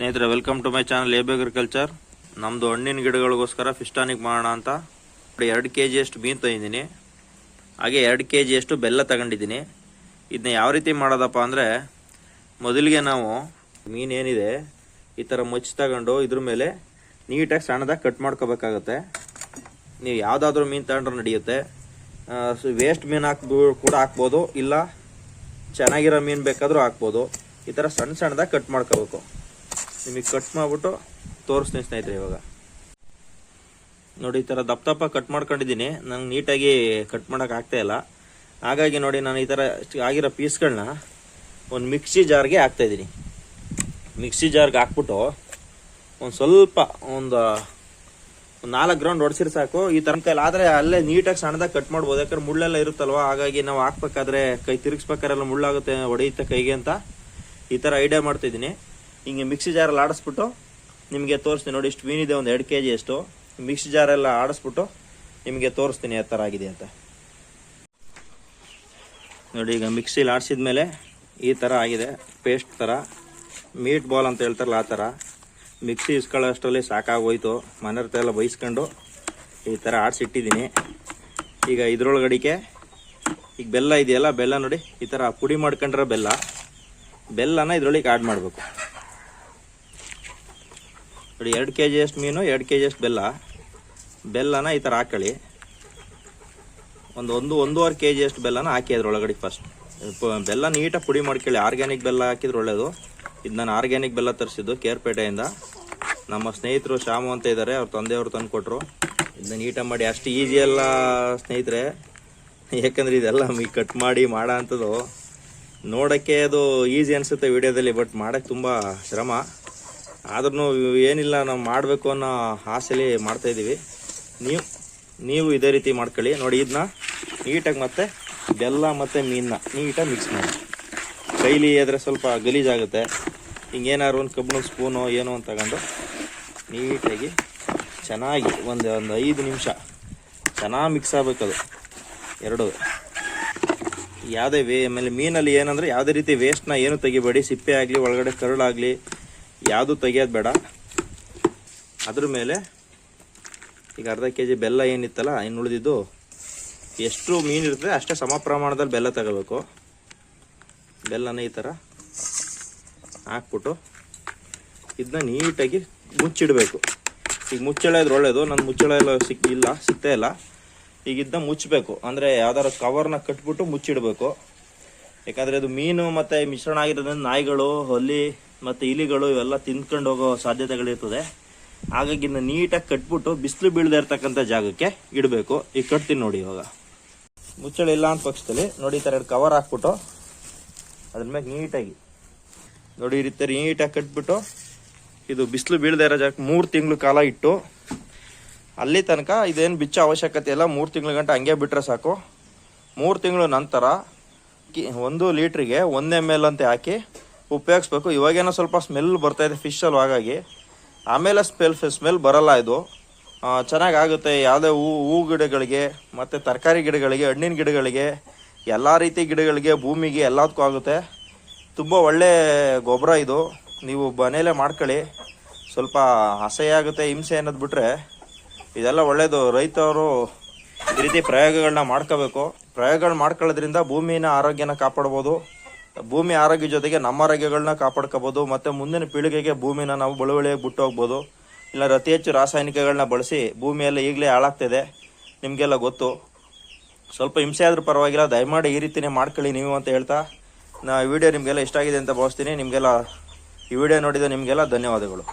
ಸ್ನೇಹಿತರೆ welcome to my channel ಲೇಬ್ agriculture ನಮ್ಮದು ಹಣ್ಣಿನ ಗಿಡಗಳಿಗೋಸ್ಕರ ಫಿಸ್ಟಾನಿಕ್ ಮಾಡೋಣ ಅಂತ. ಎರಡು ಕೆ ಜಿಯಷ್ಟು ಮೀನು ತಂದಿದ್ದೀನಿ. ಹಾಗೆ ಎರಡು ಕೆ ಜಿಯಷ್ಟು ಬೆಲ್ಲ ತಗೊಂಡಿದ್ದೀನಿ. ಇದನ್ನ ಯಾವ ರೀತಿ ಮಾಡೋದಪ್ಪ ಅಂದರೆ, ಮೊದಲಿಗೆ ನಾವು ಮೀನು ಏನಿದೆ, ಈ ಥರ ಮಚ್ಚಿ ತಗೊಂಡು ಇದ್ರ ಮೇಲೆ ನೀಟಾಗಿ ಸಣ್ಣದಾಗಿ ಕಟ್ ಮಾಡ್ಕೋಬೇಕಾಗತ್ತೆ. ನೀವು ಯಾವುದಾದ್ರೂ ಮೀನು ತಗೊಂಡ್ರೆ ನಡೆಯುತ್ತೆ. ವೇಸ್ಟ್ ಮೀನು ಹಾಕ್ಬೋ, ಕೂಡ ಹಾಕ್ಬೋದು. ಇಲ್ಲ, ಚೆನ್ನಾಗಿರೋ ಮೀನು ಬೇಕಾದರೂ ಹಾಕ್ಬೋದು. ಈ ಥರ ಸಣ್ಣ ಸಣ್ಣದಾಗಿ ಕಟ್ ಮಾಡ್ಕೋಬೇಕು. ನಿಮಗೆ ಕಟ್ ಮಾಡಿಬಿಟ್ಟು ತೋರಿಸ್ತೀನಿ ಸ್ನೇಹಿತರೆ ಇವಾಗ. ನೋಡಿ, ಈ ಥರ ದಪ್ಪ ದಪ್ಪ ಕಟ್ ಮಾಡ್ಕೊಂಡಿದ್ದೀನಿ. ನಂಗೆ ನೀಟಾಗಿ ಕಟ್ ಮಾಡೋಕೆ ಆಗ್ತಾ ಇಲ್ಲ. ಹಾಗಾಗಿ ನೋಡಿ, ನಾನು ಈ ಥರ ಆಗಿರೋ ಪೀಸ್ಗಳನ್ನ ಒಂದು ಮಿಕ್ಸಿ ಜಾರ್ಗೆ ಹಾಕ್ತಾ ಇದ್ದೀನಿ ಮಿಕ್ಸಿ ಜಾರ್ಗೆ ಹಾಕ್ಬಿಟ್ಟು ಒಂದು ಸ್ವಲ್ಪ ಒಂದು ಒಂದು ನಾಲ್ಕು ಗ್ರೌಂಡ್ ಹೊಡ್ಸಿರ್ ಸಾಕು. ಈ ಥರ ಕೈಲಿ ಆದರೆ ಅಲ್ಲೇ ನೀಟಾಗಿ ಸಣ್ಣದಾಗ ಕಟ್ ಮಾಡ್ಬೋದು. ಯಾಕಂದ್ರೆ ಮುಳ್ಳೆಲ್ಲ ಇರುತ್ತಲ್ವ? ಹಾಗಾಗಿ ನಾವು ಹಾಕ್ಬೇಕಾದ್ರೆ ಕೈ ತಿರುಗಿಸ್ಬೇಕಾರೆಲ್ಲ ಮುಳ್ಳಾಗುತ್ತೆ ಹೊಡೆಯುತ್ತೆ ಕೈಗೆ ಅಂತ ಈ ಥರ ಐಡಿಯಾ ಮಾಡ್ತಿದ್ದೀನಿ ಹಿಂಗೆ ಮಿಕ್ಸಿ ಜಾರಲ್ಲಿ ಆಡಿಸ್ಬಿಟ್ಟು ನಿಮಗೆ ತೋರಿಸ್ತೀನಿ ನೋಡಿ ಇಷ್ಟು ಮೀನಿದೆ ಒಂದು ಎರಡು ಕೆ ಜಿ ಎಷ್ಟು ಮಿಕ್ಸಿ ಜಾರೆಲ್ಲ ಆಡಿಸ್ಬಿಟ್ಟು ನಿಮಗೆ ತೋರಿಸ್ತೀನಿ ಯಾವ ಥರ ಆಗಿದೆ ಅಂತ. ನೋಡಿ, ಈಗ ಮಿಕ್ಸಿಲಿ ಆಡಿಸಿದ್ಮೇಲೆ ಈ ಥರ ಆಗಿದೆ, ಪೇಸ್ಟ್ ಥರ. ಮೀಟ್ ಬಾಲ್ ಅಂತ ಹೇಳ್ತಾರಲ್ಲ ಆ ಥರ. ಮಿಕ್ಸಿ ಇಸ್ಕೊಳ್ಳೋಷ್ಟರಲ್ಲಿ ಸಾಕಾಗೋಯ್ತು. ಮನೆ ಹತ್ರ ಎಲ್ಲ ಬೈಸ್ಕೊಂಡು ಈ ಥರ ಆಡಿಸಿಟ್ಟಿದ್ದೀನಿ. ಈಗ ಇದ್ರೊಳಗಡಿಕೆ ಈಗ ಬೆಲ್ಲ ಇದೆಯಲ್ಲ, ಬೆಲ್ಲ ನೋಡಿ, ಈ ಥರ ಪುಡಿ ಮಾಡ್ಕೊಂಡಿರೋ ಬೆಲ್ಲ. ಬೆಲ್ಲನ ಇದ್ರೊಳಗೆ ಆಡ್ ಮಾಡಬೇಕು. ನೋಡಿ, ಎರಡು ಕೆ ಜಿಯಷ್ಟು ಮೀನು, ಎರಡು ಕೆ ಜಿಯಷ್ಟು ಬೆಲ್ಲ. ಬೆಲ್ಲನ ಈ ಥರ ಹಾಕೊಳ್ಳಿ. ಒಂದು ಒಂದು ಒಂದೂವರೆ ಕೆ ಜಿಯಷ್ಟು ಬೆಲ್ಲನ ಹಾಕಿ ಅದ್ರೊಳಗಡೆ ಫಸ್ಟ್ ಬೆಲ್ಲ ನೀಟಾಗಿ ಪುಡಿ ಮಾಡ್ಕೊಳ್ಳಿ ಆರ್ಗ್ಯಾನಿಕ್ ಬೆಲ್ಲ ಹಾಕಿದ್ರೆ ಒಳ್ಳೆಯದು ಇದು ನಾನು ಆರ್ಗ್ಯಾನಿಕ್ ಬೆಲ್ಲ ತರಿಸಿದ್ದು, ಕೇರ್ಪೇಟೆಯಿಂದ. ನಮ್ಮ ಸ್ನೇಹಿತರು ಶ್ಯಾಮು ಅಂತ ಇದ್ದಾರೆ, ಅವ್ರ ತಂದೆಯವರು ತಂದು ಕೊಟ್ಟರು ಇದನ್ನ ನೀಟಾಗಿ ಮಾಡಿ, ಅಷ್ಟು ಈಸಿ ಎಲ್ಲ ಸ್ನೇಹಿತರೆ. ಯಾಕಂದರೆ ಇದೆಲ್ಲ ಮೀ ಕಟ್ ಮಾಡಿ, ಮಾಡೋ ಅಂಥದ್ದು ನೋಡೋಕ್ಕೆ ಅದು ಈಸಿ ಅನಿಸುತ್ತೆ ವಿಡಿಯೋದಲ್ಲಿ ಬಟ್ ಮಾಡೋಕ್ಕೆ ತುಂಬ ಶ್ರಮ. ಆದ್ರೂ ಏನಿಲ್ಲ, ನಾವು ಮಾಡಬೇಕು ಅನ್ನೋ ಆಸೆಲಿ ಮಾಡ್ತಾಯಿದ್ದೀವಿ ನೀವು ನೀವು ಇದೇ ರೀತಿ ಮಾಡ್ಕೊಳ್ಳಿ. ನೋಡಿ ಇದನ್ನ ನೀಟಾಗಿ ಮತ್ತೆ ಬೆಲ್ಲ ಮತ್ತು ಮೀನನ್ನ ನೀಟಾಗಿ ಮಿಕ್ಸ್ ಮಾಡಿ. ಕೈಲಿ ಆದರೆ ಸ್ವಲ್ಪ ಗಲೀಜಾಗುತ್ತೆ. ಹಿಂಗೇನಾದ್ರು ಒಂದು ಕಬ್ಬಿಣದ ಸ್ಪೂನು ಏನೋ ಅಂತ ತಗೊಂಡು ನೀಟಾಗಿ ಚೆನ್ನಾಗಿ ಒಂದು ಒಂದು ಐದು ನಿಮಿಷ ಚೆನ್ನಾಗಿ ಮಿಕ್ಸ್ ಆಗಬೇಕದು ಎರಡು. ಯಾವುದೇ ವೇ ಆಮೇಲೆ ಮೀನಲ್ಲಿ ಏನಂದರೆ ಯಾವುದೇ ರೀತಿ ವೇಸ್ಟ್ನ ಏನು ತೆಗಿಬೇಡಿ. ಸಿಪ್ಪೆ ಆಗಲಿ, ಒಳಗಡೆ ಕರುಳಾಗಲಿ ಯಾವುದು ತೆಗಿಯೋದು ಬೇಡ. ಅದ್ರ ಮೇಲೆ ಈಗ ಅರ್ಧ ಕೆ ಜಿ ಬೆಲ್ಲ ಏನಿತ್ತಲ್ಲ ಇನ್ನು ಉಳಿದಿದ್ದು ಎಷ್ಟು ಮೀನು ಇರ್ತದೆ ಅಷ್ಟೇ ಸಮ ಪ್ರಮಾಣದಲ್ಲಿ ಬೆಲ್ಲ ತಗೋಬೇಕು. ಬೆಲ್ಲನ ಈ ಥರ ಹಾಕ್ಬಿಟ್ಟು ಇದನ್ನ ನೀಟಾಗಿ ಮುಚ್ಚಿಡಬೇಕು. ಈಗ ಮುಚ್ಚಳ ಇದ್ರೆ ಒಳ್ಳೇದು ನನ್ನ ಮುಚ್ಚಳ ಎಲ್ಲ ಸಿಕ್ಕಿಲ್ಲ ಸಿಗ್ತಾ ಇಲ್ಲ. ಈಗ ಇದನ್ನ ಮುಚ್ಚಬೇಕು ಅಂದರೆ ಯಾವ್ದಾದ್ರು ಕವರ್ನ ಕಟ್ಬಿಟ್ಟು ಮುಚ್ಚಿಡಬೇಕು. ಯಾಕಂದರೆ ಅದು ಮೀನು ಮತ್ತು ಮಿಶ್ರಣ ಆಗಿರೋದ್ರಿಂದ ನಾಯಿಗಳು, ಹಲ್ಲಿ ಮತ್ತು ಇಲಿಗಳು ಇವೆಲ್ಲ ತಿಂದ್ಕೊಂಡು ಹೋಗೋ ಸಾಧ್ಯತೆಗಳಿರ್ತದೆ. ಹಾಗಾಗಿ ಇನ್ನು ನೀಟಾಗಿ ಕಟ್ಬಿಟ್ಟು ಬಿಸಿಲು ಬೀಳದೆ ಇರ್ತಕ್ಕಂಥ ಜಾಗಕ್ಕೆ ಇಡಬೇಕು. ಈಗ ಕಟ್ತೀನಿ ನೋಡಿ ಇವಾಗ. ಮುಚ್ಚಳ ಇಲ್ಲ ಅಂತ ಪಕ್ಷದಲ್ಲಿ ನೋಡಿ ಈ ಥರ ಎರಡು ಕವರ್ ಹಾಕ್ಬಿಟ್ಟು ಅದ್ರ ಮೇಲೆ ನೀಟಾಗಿ ನೋಡಿ ಈ ರೀತಿ ನೀಟಾಗಿ ಕಟ್ಬಿಟ್ಟು ಇದು ಬಿಸಿಲು ಬೀಳದೆ ಇರೋ ಜಾಗಕ್ಕೆ ಮೂರು ತಿಂಗಳು ಕಾಲ ಇಟ್ಟು ಅಲ್ಲಿ ತನಕ ಇದೇನು ಬಿಚ್ಚೋ ಅವಶ್ಯಕತೆ ಇಲ್ಲ. ಮೂರು ತಿಂಗಳ ಗಂಟೆ ಹಂಗೆ ಬಿಟ್ಟರೆ ಸಾಕು. ಮೂರು ತಿಂಗಳು ನಂತರ ಕಿ ಒಂದು ಲೀಟ್ರಿಗೆ ಒಂದು ಎಂ ಎಲ್ ಅಂತ ಹಾಕಿ ಉಪಯೋಗಿಸ್ಬೇಕು. ಇವಾಗೇನೋ ಸ್ವಲ್ಪ ಸ್ಮೆಲ್ ಬರ್ತಾ ಇದೆ ಫಿಶ್ ಅಲ್ವ ಹಾಗಾಗಿ. ಆಮೇಲೆ ಸ್ಮೆಲ್ ಸ್ಮೆಲ್ ಬರಲ್ಲ ಇದು. ಚೆನ್ನಾಗಿ ಆಗುತ್ತೆ ಯಾವುದೇ ಹೂ ಹೂ ಗಿಡಗಳಿಗೆ, ಮತ್ತು ತರಕಾರಿ ಗಿಡಗಳಿಗೆ, ಹಣ್ಣಿನ ಗಿಡಗಳಿಗೆ, ಎಲ್ಲ ರೀತಿ ಗಿಡಗಳಿಗೆ, ಭೂಮಿಗೆ ಎಲ್ಲದಕ್ಕೂ ಆಗುತ್ತೆ. ತುಂಬ ಒಳ್ಳೆ ಗೊಬ್ಬರ ಇದು. ನೀವು ಮನೇಲೇ ಮಾಡ್ಕೊಳ್ಳಿ. ಸ್ವಲ್ಪ ಅಸಹ್ಯ ಆಗುತ್ತೆ ಹಿಂಸೆ ಅನ್ನೋದು ಬಿಟ್ಟರೆ ಇದೆಲ್ಲ ಒಳ್ಳೆಯದು ರೈತರು ಈ ರೀತಿ ಪ್ರಯೋಗಗಳನ್ನ ಮಾಡ್ಕೋಬೇಕು. ಪ್ರಯೋಗಗಳು ಮಾಡ್ಕೊಳ್ಳೋದ್ರಿಂದ ಭೂಮಿನ ಆರೋಗ್ಯನ ಕಾಪಾಡ್ಬೋದು. ಭೂಮಿ ಆರೋಗ್ಯ ಜೊತೆಗೆ ನಮ್ಮ ಆರೋಗ್ಯಗಳನ್ನ ಕಾಪಾಡ್ಕೋಬೋದು, ಮತ್ತು ಮುಂದಿನ ಪೀಳಿಗೆಗೆ ಭೂಮಿನ ನಾವು ಬಳುವಳಿಯಾಗಿ ಬಿಟ್ಟು ಹೋಗ್ಬೋದು ಇಲ್ಲ, ಅತಿ ಹೆಚ್ಚು ರಾಸಾಯನಿಕಗಳನ್ನ ಬಳಸಿ ಭೂಮಿಯೆಲ್ಲ ಈಗಲೇ ಹಾಳಾಗ್ತಿದೆ. ನಿಮಗೆಲ್ಲ ಗೊತ್ತು. ಸ್ವಲ್ಪ ಹಿಂಸೆ ಆದರೂ ಪರವಾಗಿಲ್ಲ, ದಯಮಾಡಿ ಈ ರೀತಿನೇ ಮಾಡ್ಕೊಳ್ಳಿ ನೀವು ಅಂತ ಹೇಳ್ತಾ ನಾ ವಿಡಿಯೋ ನಿಮಗೆಲ್ಲ ಇಷ್ಟ ಆಗಿದೆ ಅಂತ ಭಾವಿಸ್ತೀನಿ. ನಿಮಗೆಲ್ಲ ಈ ವಿಡಿಯೋ ನೋಡಿದ ನಿಮಗೆಲ್ಲ ಧನ್ಯವಾದಗಳು.